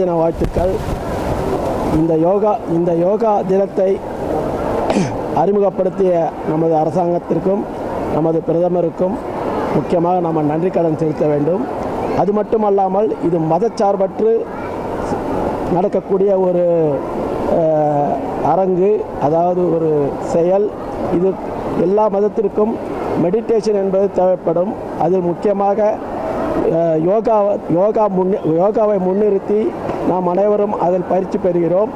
தின வாழ்த்துக்கள். இந்த யோகா இந்த யோகா தினத்தை அறிமுகப்படுத்திய நமது அரசாங்கத்திற்கும் நமது பிரதமருக்கும் முக்கியமாக நாம் நன்றி கடன் செலுத்த வேண்டும். அது மட்டுமல்லாமல் இது மதச்சார்பற்று நடக்கக்கூடிய ஒரு அரங்கு அதாவது ஒரு செயல். இது எல்லா மதத்திற்கும் மெடிடேஷன் என்பது தேவைப்படும். அதில் முக்கியமாக யோகா யோகா முன் யோகாவை முன்னிறுத்தி நாம் அனைவரும் அதில் பயிற்சி பெறுகிறோம்.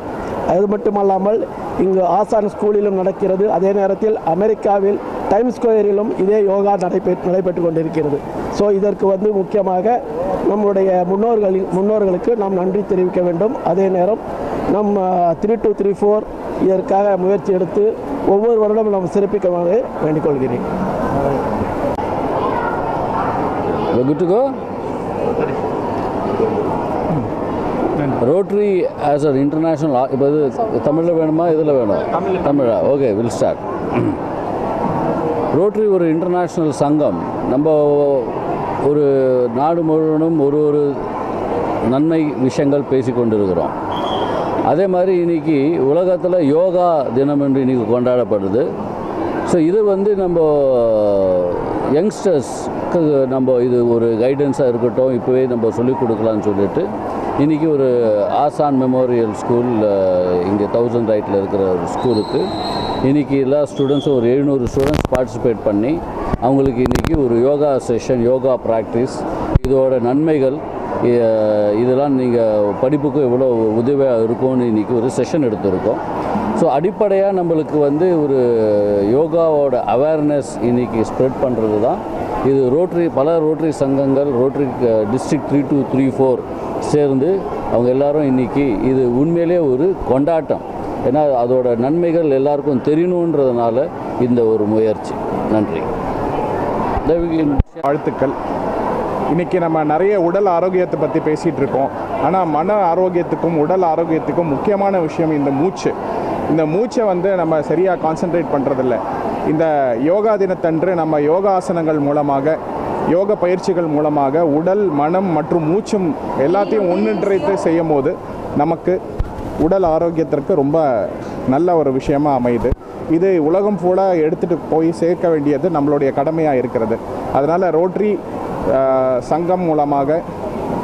அது மட்டுமல்லாமல் இங்கு ஆசான் ஸ்கூலிலும் நடக்கிறது. அதே நேரத்தில் அமெரிக்காவில் டைம் ஸ்கொயரிலும் இதே யோகா நடைபெ நடைபெற்று கொண்டிருக்கிறது. ஸோ இதற்கு வந்து முக்கியமாக நம்முடைய முன்னோர்களின் முன்னோர்களுக்கு நாம் நன்றி தெரிவிக்க வேண்டும். அதே நேரம் நம் த்ரீ டூ த்ரீ ஃபோர் இதற்காக முயற்சி எடுத்து ஒவ்வொரு வருடமும் நாம் சிறப்பிக்க வேண்டிக் கொள்கிறேன். Good to go? Rotary as a international இப்போ இது தமிழில் வேணுமா இதில் வேணும்? தமிழா? ஓகே வில் ஸ்டார்ட் ரோட்ரி ஒரு இன்டர்நேஷ்னல் சங்கம். நம்ம ஒரு நாடு முழுவதும் ஒரு ஒரு நன்மை விஷயங்கள் பேசி கொண்டிருக்கிறோம். அதே மாதிரி இன்னைக்கு உலகத்தில் யோகா தினம் என்று இன்னைக்கு கொண்டாடப்படுது. ஸோ இது வந்து நம்ம யங்ஸ்டர்ஸ்க்கு நம்ம இது ஒரு கைடன்ஸாக இருக்கட்டும் இப்போவே நம்ம சொல்லிக் கொடுக்கலான்னு சொல்லிட்டு இன்றைக்கி ஒரு ஆசான் மெமோரியல் ஸ்கூல் இங்கே தௌசண்ட் ரைட்டில் இருக்கிற ஒரு ஸ்கூலுக்கு இன்றைக்கி எல்லா ஸ்டூடெண்ட்ஸும் ஒரு எழுநூறு ஸ்டூடெண்ட்ஸ் பார்ட்டிசிபேட் பண்ணி அவங்களுக்கு இன்றைக்கி ஒரு யோகா செஷன் யோகா ப்ராக்டிஸ் இதோட நன்மைகள் இதெல்லாம் நீங்கள் படிப்புக்கு எவ்வளோ உதவியாக இருக்கும்னு இன்றைக்கி ஒரு செஷன் எடுத்திருக்கோம். ஸோ அடிப்படையாக நம்மளுக்கு வந்து ஒரு யோகாவோட அவேர்னஸ் இன்றைக்கி ஸ்ப்ரெட் பண்ணுறது தான் இது ரோட்ரி பல ரோட்ரி சங்கங்கள் Rotary district three two three four சேர்ந்து அவங்க எல்லாரும் இன்றைக்கி இது உண்மையிலே ஒரு கொண்டாட்டம். ஏன்னா அதோட நன்மைகள் எல்லாருக்கும் தெரியணுன்றதுனால இந்த ஒரு முயற்சி. நன்றி. வாழ்த்துக்கள். இன்றைக்கி நம்ம நிறைய உடல் ஆரோக்கியத்தை பற்றி பேசிகிட்டு இருக்கோம். ஆனால் மன ஆரோக்கியத்துக்கும் உடல் ஆரோக்கியத்துக்கும் முக்கியமான விஷயம் இந்த மூச்சு. இந்த மூச்சை வந்து நம்ம சரியாக கான்சென்ட்ரேட் பண்ணுறதில்ல இந்த யோகா தினத்தன்று நம்ம யோகாசனங்கள் மூலமாக யோக பயிற்சிகள் மூலமாக உடல் மனம் மற்றும் மூச்சும் எல்லாத்தையும் ஒன்றிணைத்து செய்யும் போது நமக்கு உடல் ஆரோக்கியத்திற்கு ரொம்ப நல்ல ஒரு விஷயமா அமையுது. இது உலகம் ஃபுல்லாக எடுத்துகிட்டு போய் சேர்க்க வேண்டியது நம்மளுடைய கடமையாக இருக்கிறது. அதனால் ரோட்ரி சங்கம் மூலமாக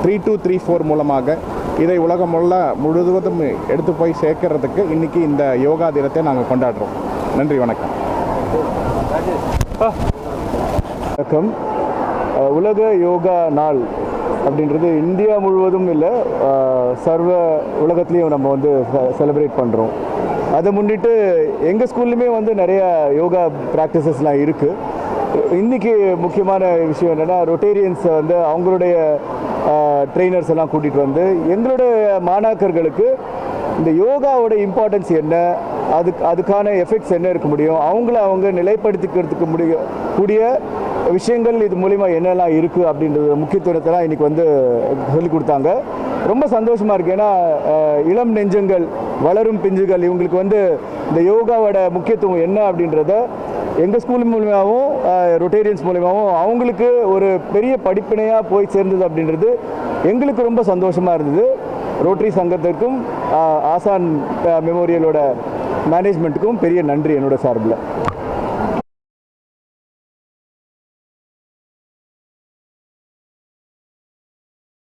த்ரீ டூ த்ரீ ஃபோர் மூலமாக இதை உலகம் முள்ள முழுவதும் எடுத்து போய் சேர்க்கறதுக்கு இன்றைக்கி இந்த யோகா தினத்தை நாங்கள் கொண்டாடுறோம். நன்றி வணக்கம். வணக்கம். உலக யோகா நாள் அப்படின்றது இந்தியா முழுவதும் இல்லை சர்வ உலகத்துலேயும் நம்ம வந்து செலிப்ரேட் பண்ணுறோம் அதை முன்னிட்டு எங்கள் ஸ்கூல்லையுமே வந்து நிறைய யோகா ப்ராக்டிசஸ்லாம் இருக்குது இன்றைக்கி முக்கியமான விஷயம் என்னென்னா ரொட்டேரியன்ஸ் வந்து அவங்களுடைய ட்ரெயினர்ஸ் எல்லாம் கூட்டிகிட்டு வந்து எங்களுடைய மாணாக்கர்களுக்கு இந்த யோகாவோட இம்பார்ட்டன்ஸ் என்ன அதுக்கு அதுக்கான எஃபெக்ட்ஸ் என்ன இருக்க முடியும்? அவங்கள அவங்க நிலைப்படுத்திக்கிறதுக்கு முடிய கூடிய விஷயங்கள் இது மூலிமா என்னெல்லாம் இருக்குது அப்படின்றது முக்கியத்துவத்தெல்லாம் இன்றைக்கி வந்து சொல்லிக் கொடுத்தாங்க. ரொம்ப சந்தோஷமாக இருக்குது ஏன்னா இளம் நெஞ்சங்கள் வளரும் பிஞ்சுகள் இவங்களுக்கு வந்து இந்த யோகாவோட முக்கியத்துவம் என்ன அப்படின்றத எங்கள் ஸ்கூல் மூலியமாகவும் ரொட்டேரியன்ஸ் மூலியமாகவும் அவங்களுக்கு ஒரு பெரிய படிப்பினையாக போய் சேர்ந்தது அப்படின்றது எங்களுக்கு ரொம்ப சந்தோஷமாக இருந்தது. ரோட்டரி சங்கத்திற்கும் ஆசான் மெமோரியலோட மேனேஜ்மெண்ட்டுக்கும் பெரிய நன்றி என்னோட சார்பில்.